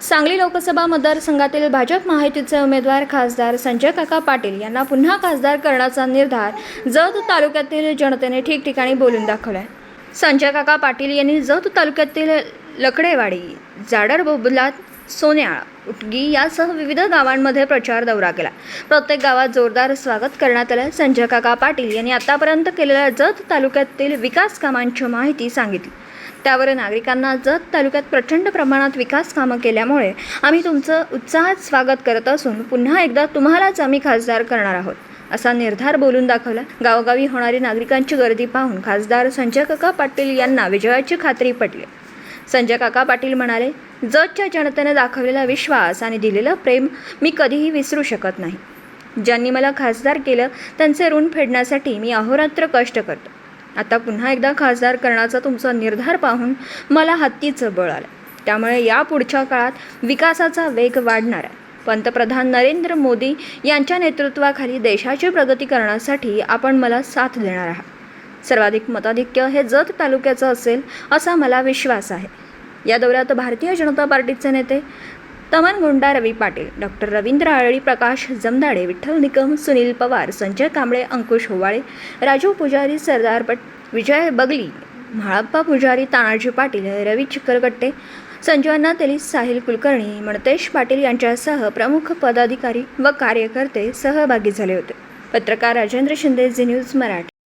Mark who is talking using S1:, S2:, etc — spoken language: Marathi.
S1: सांगली लोकसभा मतदारसंघातील भाजप महायुतीचे उमेदवार खासदार संजय काका पाटील यांना पुन्हा खासदार करण्याचा निर्धार जत तालुक्यातील जनतेने ठिकठिकाणी बोलून दाखवला संजय काका पाटील यांनी जत तालुक्यातील लकडेवाडी जाडर बोबलात सोन्याळ उटगी यासह विविध गावांमध्ये प्रचार दौरा केला. प्रत्येक गावात जोरदार स्वागत करण्यात आलं संजय काका पाटील यांनी आतापर्यंत केलेल्या जत तालुक्यातील विकास कामांची माहिती सांगितली. त्यावर नागरिकांना जत तालुक्यात प्रचंड प्रमाणात विकास कामं केल्यामुळे आम्ही तुमचं उत्साहात स्वागत करत असून पुन्हा एकदा तुम्हालाच आम्ही खासदार करणार आहोत. असा निर्धार बोलून दाखवला गावोगावी होणारी नागरिकांची गर्दी पाहून खासदार संजय काका पाटील यांना विजयाची खात्री पटली. संजय काका पाटील म्हणाले जतच्या जनतेने दाखवलेला विश्वास आणि दिलेलं प्रेम मी कधीही विसरू शकत नाही. ज्यांनी मला खासदार केलं त्यांचे ऋण फेडण्यासाठी मी अहोरात्र कष्ट करतो. आता पुन्हा एकदा खासदार करण्याचा तुमचा निर्धार पाहून मला हत्तीचं बळ आलं. त्यामुळे या पुढच्या काळात विकासाचा वेग वाढणार आहे. पंतप्रधान नरेंद्र मोदी यांच्या नेतृत्वाखाली देशाची प्रगती करण्यासाठी आपण मला साथ देणार आहात. सर्वाधिक मताधिक्य हे जत तालुक्याचं असेल असा मला विश्वास आहे. या दौऱ्यात भारतीय जनता पार्टीचे नेते तमन गुंडा रवी पाटील डॉक्टर रवींद्र आळळी प्रकाश जमदाडे विठ्ठल निकम सुनील पवार संजय कांबळे अंकुश होवाळे राजू पुजारी सरदार पट विजय बगली म्हाळप्पा पुजारी तानाजी पाटील रवी चिकरगट्टे संजय तेली साहिल कुलकर्णी मणतेश पाटील यांच्यासह प्रमुख पदाधिकारी व कार्यकर्ते सहभागी झाले होते. पत्रकार राजेंद्र शिंदे झी न्यूज मराठी.